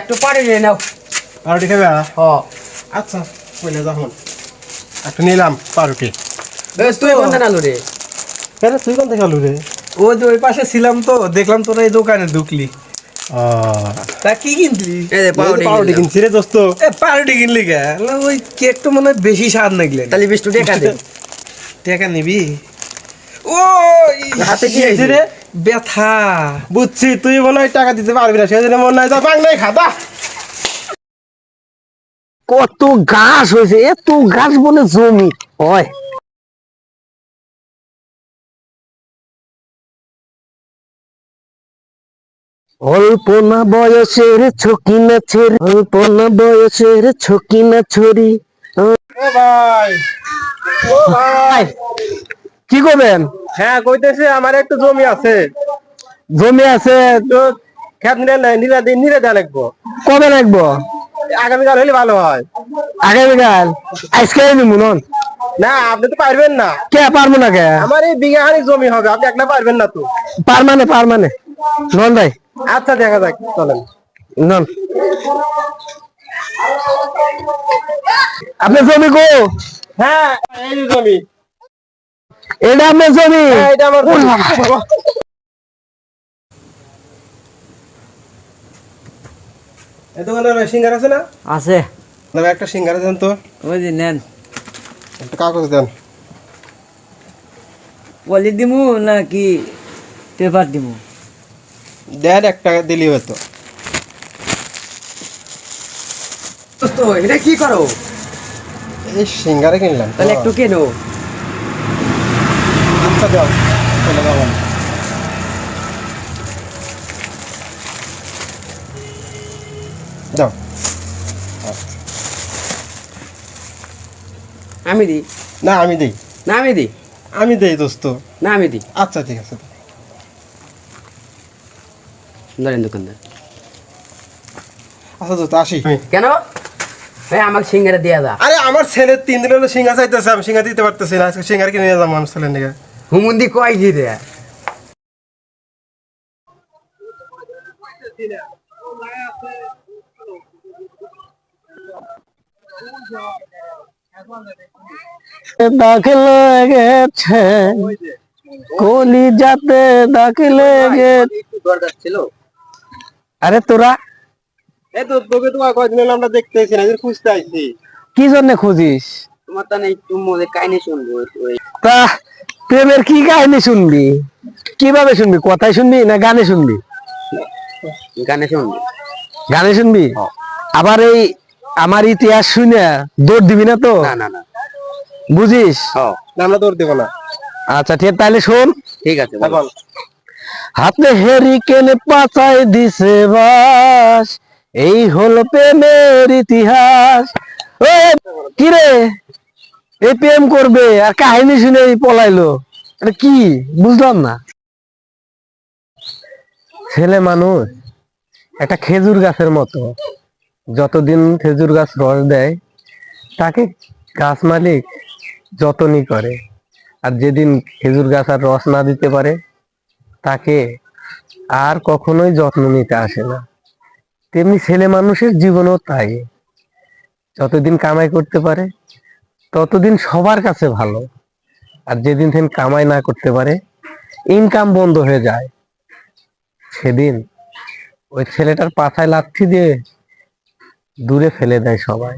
একটু পানি নিয়ে নাও। পাউরুটি খাবে হ। আচ্ছা কইলে যখন। একটা নিলাম পাউরুটি। বেশ তুই কোনটা নালো রে? কেন তুই কোন থেকে আলু রে? ও যে ওই পাশে ছিলাম তো দেখলাম তোরা এই দোকানে ঢুকলি। তা কি কিনলি? পাউরুটি কিনছি রে দোস্ত। এ পাউরুটি কিনলি কে? ওই কেকটা মনে হয় বেশি স্বাদ নাগলেন তাহলে বিশ টাকা দে। টাকা নিবি? ও হাতে কি হয়েছে? রে। ব্যথা। বুঝছি তুই মনে হয় টাকা দিতে পারবি না সেজন্য মনে হয় যা নাই খাদা কত গাছ হয়েছে এত গাছ বলে জমি। হয়। অল্প না বয়সের ছকি না ছেড়ে অল্প না বয়সের ছকি না ছড়ি। ও ভাই ও ভাই। কি করবেন? হ্যাঁ কইতেছে আমার একটু জমি আছে। জমি আছে তো খেত নিলে দিন নিলে দেওয়া লাগবো। কবে লাগবো? আগামীকাল হলে ভালো হয়। আগামীকাল? আজকে নিমু নন না আপনি তো পারবেন না। কে পারব না কে? আমার এই বিঘা হানি জমি হবে আপনি একলা পারবেন না তো। পার মানে পার মানে নন ভাই। আচ্ছা দেখা যাক চলেন। নন। আপনার জমি গো হ্যাঁ এই জমি। এটা আপনার জমি। হ্যাঁ, এটা আমার জমি। এই সিঙ্গার আছে না? আছে। দাদা একটা সিঙ্গার দেন তো। ওই যে নেন। একটা কাগজ দেন। বলি দিমু নাকি পেপার দিমু? দেন একটা দিলি হতো তো এটা কি করো? এই সিঙ্গারে কিনলাম তাহলে একটু কেনো? আচ্ছা দাও চলে যাব যাও। আমি দিই। না আমি দেই। না আমি দিই। আমি দেই দোস্ত। না আমি দিই। আচ্ছা ঠিক আছে। ধরেন দোকানদার। আচ্ছা দোস্ত আসি। কেন? ভাই আমাকে সিঙ্গারা দিয়া দা। আরে আমার ছেলে তিন দিন হলো সিঙ্গা চাইতেছে আমি সিঙ্গা দিতে পারতেছি না। আজকে সিঙ্গার কিনে নিয়ে যাব আমার ছেলের নিয়ে। হুমুন্দি কয় কি রে? দাগ লেগেছে কলি যাতে দাগ লেগেছে। ছিল আরে তোরা? এই তো তোকে তোমার কয়দিন হলো আমরা দেখতেছি না খুঁজতে আইছি। কি জন্য খুঁজিস? তোমার তা একটু মধ্যে কাহিনী শুনব। তা প্রেমের কি কাহিনী শুনবি? কীভাবে শুনবি? কথাই শুনবি না গানে শুনবি? গানে শুনব। গানে শুনবি? আবার এই আমার ইতিহাস শুনে দৌড় দিবি না তো? না না না। বুঝিস? আমরা দৌড় দেবো না। আচ্ছা ঠিক তাহলে শোন। ঠিক আছে হাতে হেরিকেন পাচাই দিছে বাস। এই হলো প্রেমের ইতিহাস। ও কি রে এই প্রেম করবে, আর কাহিনী শুনে পলাইলো। এটা কি? বুঝলাম না। ছেলে মানুষ, একটা খেজুর গাছের মতো। যতদিন খেজুর গাছ রস দেয়, তাকে গাছ মালিক যতনই করে। আর যেদিন খেজুর গাছ আর রস না দিতে পারে, তাকে আর কখনোই যত্ন নিতে আসে না। তেমনি ছেলে মানুষের জীবনও তাই। যতদিন কামাই করতে পারে ততদিন সবার কাছে ভালো। আর যেদিন থেকে কামাই না করতে পারে ইনকাম বন্ধ হয়ে যায়। সেদিন ওই ছেলেটার পাথায় লাথি দিয়ে দূরে ফেলে দেয় সবাই।